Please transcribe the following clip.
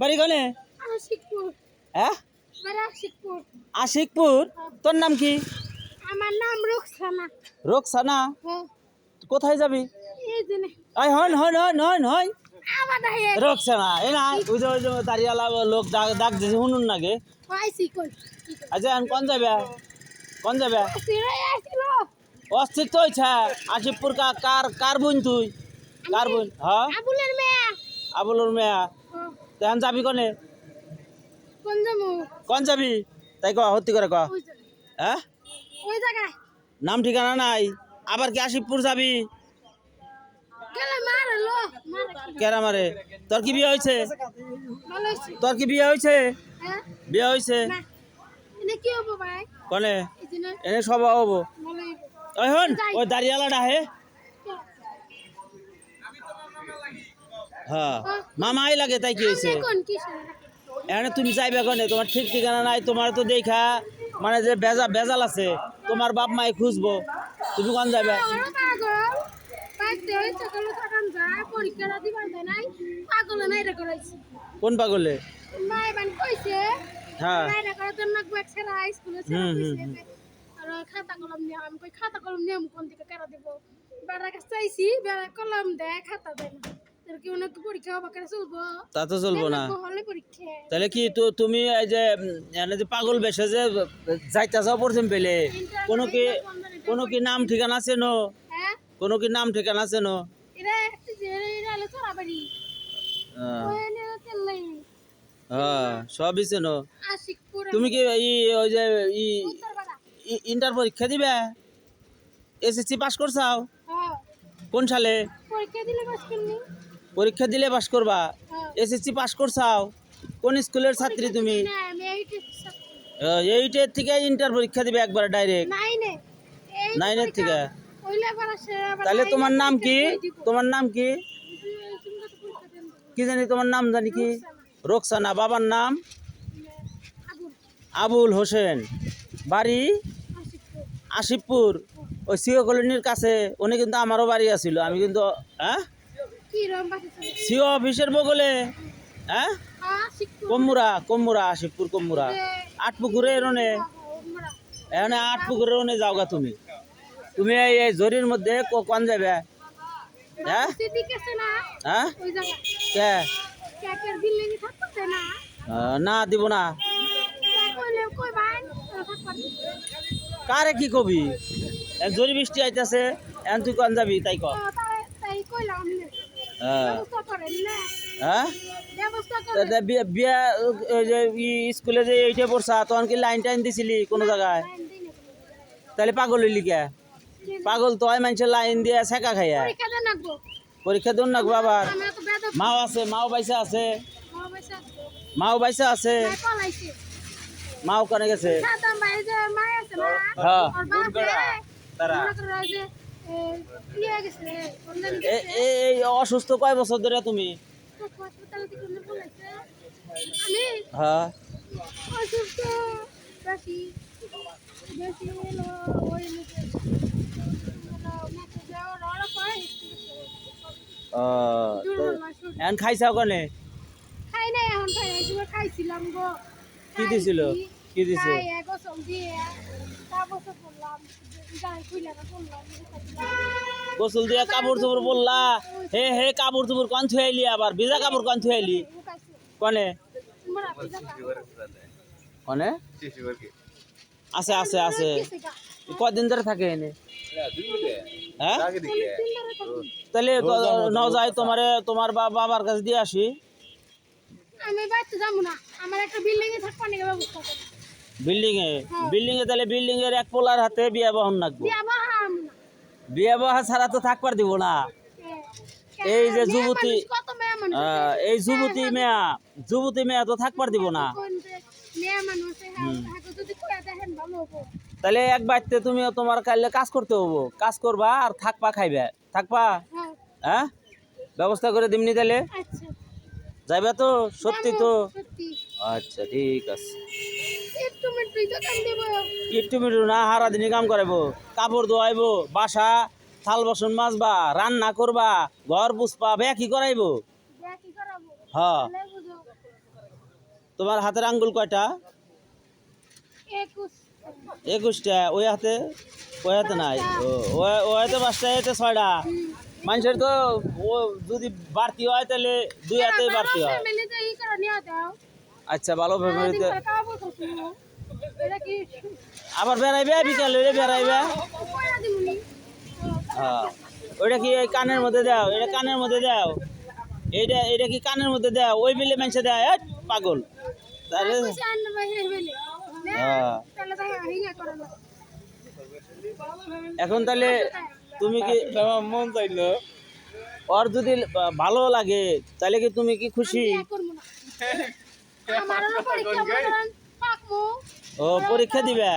বাড়ি কোনে? হ্যাঁ? আশিকপুর। তোর নাম কি? আমার নাম রুকসানা। রোকসানা? কোথায় যাবি? আই হন হন হন হন হন। রোকসানা এই না ওই যে ওই যে দাঁড়িয়ালা লোক ডাক ডাক দিয়েছে শুনুন নাকি আচ্ছা কোন যাবে? কোন যাবে? অস্তিত্ব হয়েছে আশিকপুর কা কার কার বোন তুই? কার বোন? হ্যাঁ? আবুলের মেয়ে। আবুলুর মেয়া। ও যাবি কনে? কোন যাব? তাই ক হত্তি করে ক হ্যাঁ? নাম ঠিকানা নাই। আবার কি আশিকপুর যাবি? কেরা মারে? তোর কি বিয়ে হয়েছে তোর কি বিয়ে হয়েছে হ্যাঁ? বিয়ে হয়েছে কনে? এনে সব হব। ওই হন ওই দাঁড়িয়ালাটা হে। হ্যাঁ। মামা আই লাগে তাই কি হয়েছে? কোন কি এখানে তুমি যাইবে কনে? তোমার ঠিক ঠিকানা নাই তোমার তো দেখা মানে যে বেজা বেজাল আছে তোমার বাপ মাই খুঁজবো। তুমি কোন যাবে কোন পাগলে? হ্যাঁ। খাতা কলম নিয়ে আমি খাতা কলম নিয়ে কোন দিকে দিব? বেড়া কাছে চাইছি বেড়া কলম দেয় খাতা দেয় না কি অনেক পরীক্ষা হবা চলবো? তা তো চলবো না। হলে পরীক্ষা তাহলে কি তো তুমি এই যে এনে যে পাগল বেশে যে যাইতে যাও পড়ছেন পেলে। কোনো কি কোনো কি নাম ঠিকানা আছে নো? কোনো কি নাম ঠিকানা আছে নো? এরা একটা যে এরা হলো তোরা হ্যাঁ, সবই চেনো তুমি কি ই ওই যে ই ইন্টার পরীক্ষা দিবে? এসএসসি পাস করছাও কোন সালে পরীক্ষা দিলে পাস করনি পরীক্ষা দিলে পাস করবা। হ্যাঁ। এসএসসি পাস করছাও। কোন স্কুলের ছাত্রী তুমি? এইটের থেকে ইন্টার পরীক্ষা দিবে একবার ডাইরেক্ট নাইনের থেকে? তাহলে তোমার নাম কি? তোমার নাম কি? কি জানি তোমার নাম জানি কি? রোকসানা। বাবার নাম? আবুল। হোসেন। বাড়ি? আশিবপুর ওই সিও কলোনির কাছে। উনি কিন্তু আমারও বাড়ি আছিল। আমি কিন্তু হ্যাঁ? সিও অফিসের বগলে হ্যাঁ? আশিকপুর কম্মুরা কম্মুরা আশিবপুর কম্মুরা। আটপুকুরে এরনে আমরা এখানে আটপুকুরে ওনে যাওগা তুমি। তুমি এই জরির মধ্যে ক- কোন যাবে? হ্যাঁ? হ্যাঁ? কে? না? দিব না। কারে কি কবি? জরি বৃষ্টি আইতাছে এখন তুই কোন যাবি তাই কইলাম হ্যাঁ ব্যবস্থা করেন না। হ্যাঁ? ব্যবস্থা তা করেন। তা বিয়া বিয়া ওই যে ই স্কুলে যে এইটা পড়ছা তখন কি লাইন টাইন দিছিলি কোনো জায়গায়? লাইন দিই না তাহলে পাগল হইলি কে? পাগল তো হয় মানুষের লাইন দিয়ে শেখা খাইয়া। পরীক্ষা দেন নাকবো পরীক্ষা দিন না আবার। আমরা তো বেদ মাও আছে মাও বাইসা আছে। অবশ্যই আছে। মাও বাইসা আছে। তাই পলাইছে। মাও কানে গেছে। সাদাম ভাই যে মাই আছে না হ্যাঁ। এই অসুস্থ কয় বছর ধরে তুমি হ্যাঁ এখন খাই নাই খাইছিলাম গো কি দিছিল? কি দিছে? গোসল দিয়ে যাই না কাপড় চোপড় বললা হে হে, কাপড় চোপড় কন থুয়াইলি আবার? ভিজা কাপড় কন থুয়াইলি কনে? কনে? আছে আছে আছে। কদিন ধরে থাকে এনে? হ্যাঁ? তাহলে ন যায় তোমারে, তোমার বাবার কাছে দিয়ে আসি। আমি বাইতে যাব না। আমার একটা বিল্ডিং এ ব্যবস্থা করি বিল্ডিং এ? বিল্ডিং এ তাহলে বিল্ডিং এর এক পোলার হাতে বিয়া বহন রাখব বিয়া বহা ছাড়া তো থাকবার দিব না। এই যে যুবতী এই যুবতী মেয়া যুবতী মেয়া তো থাকবার দিব না। হ্যাঁ তাহলে এক বাড়িতে তুমি তোমার কাইলে কাজ করতে হব। কাজ করবা আর থাকবা খাইবে। থাকবা? হ্যাঁ। হ্যাঁ? ব্যবস্থা করে দিমনি তাহলে? আচ্ছা। যাইবা তো? সত্যি তো? আচ্ছা ঠিক আছে। একটু মিটু না হারা দিনই কাম করাইবো। কাপড় ধোয়াইবো বাসা থাল বাসন মাজবা রান্না করবা ঘর পুষবা বে কি করাইবো? হ্যাঁ তোমার হাতের আঙ্গুল কয়টা? একুশটা। ওই হাতে? ওই হাতে নাই। ও ওই- হাতে পাঁচটা এটা ছয়টা। মানুষের তো ও যদি বাড়তি হয় তাহলে দুই হাতে বাড়তি হয়। আচ্ছা ভালো ফ্যামিলিতে এটা আবার বেড়াইবে? বিকাল বিকালে বেড়াইবে? হ্যাঁ। ওইটা কি এই কানের মধ্যে দাও? এটা কানের মধ্যে দাও। এইটা এটা কি কানের মধ্যে দাও? ওই বিলে মানুষে দেয় পাগল। তাহলে হ্যাঁ। এখন তাহলে তুমি কি মন চাইলো। ওর যদি ভালো লাগে তাহলে কি তুমি কি খুশি? ও পরীক্ষা দিবে?